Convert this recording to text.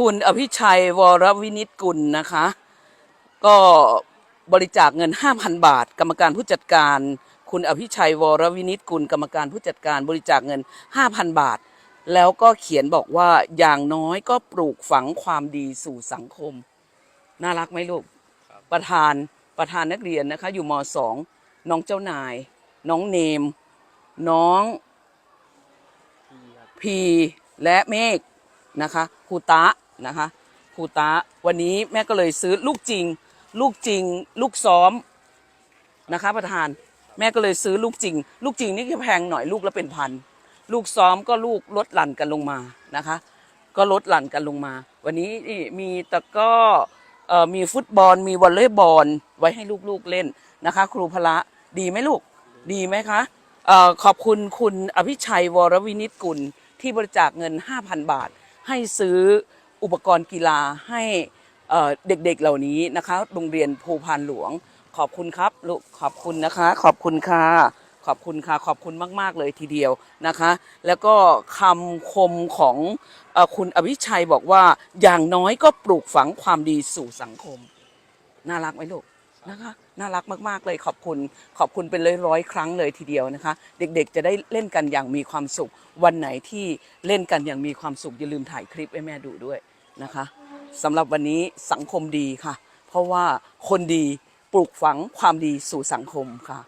คุณอภิชัยวรวินิตกุลนะคะ ก็บริจาคเงิน 5,000 บาท กรรมการผู้จัดการ คุณอภิชัยวรวินิตกุล กรรมการผู้จัดการบริจาคเงิน 5,000 บาท แล้วก็เขียนบอกว่าอย่างน้อยก็ปลูกฝังความดีสู่สังคม น่ารักไหมลูกประธานประธานนักเรียนนะคะ อยู่มสองน้องเจ้านาย น้องเนม น้องพีและเมฆนะคะครูตะ นะคะครูตะวันนี้แม่ก็เลยซื้อลูกจริง ลูกจริง ลูกซ้อมนะคะประธาน แม่ก็เลยซื้อลูกจริง ลูกจริงนี่ก็แพงหน่อยลูกละเป็นพันลูกซ้อมก็ลูกลดหลั่นกันลงมานะคะ ก็ลดหลั่นกันลงมา วันนี้มีตะกร้อมีฟุตบอลมีวอลเลย์บอลไว้ให้ลูกๆเล่นนะคะ ครูพละดีไหมลูกดีไหมคะอขอบคุณคุณอภิชัยวรวินิตกุลที่บริจาคเงิน 5,000 บาท ให้ซื้อ อุปกรณ์กีฬาให้เด็กๆเหล่านี้นะคะโรงเรียนภูพานหลวง ขอบคุณครับลูกขอบคุณนะคะ ขอบคุณค่ะขอบคุณค่ะขอบคุณมาก ๆ เลยทีเดียวนะคะ แล้วก็คำคมของออคุณอภิชัยบอกว่าอย่างน้อยก็ปลูกฝังความดีสู่สังคม น่ารักไหมลูกนะคะน่ารักมาก ๆ เลยขอบคุณขอบคุณเป็นร้อยๆครั้งเลยทีเดียวนะคะ เด็กๆ จะได้เล่นกันอย่างมีความสุข วันไหนที่เล่นกันอย่างมีความสุขอย่าลืมถ่ายคลิปให้แม่ดูด้วย นะคะสำหรับวันนี้สังคมดีค่ะ เพราะว่าคนดีปลูกฝังความดีสู่สังคมค่ะ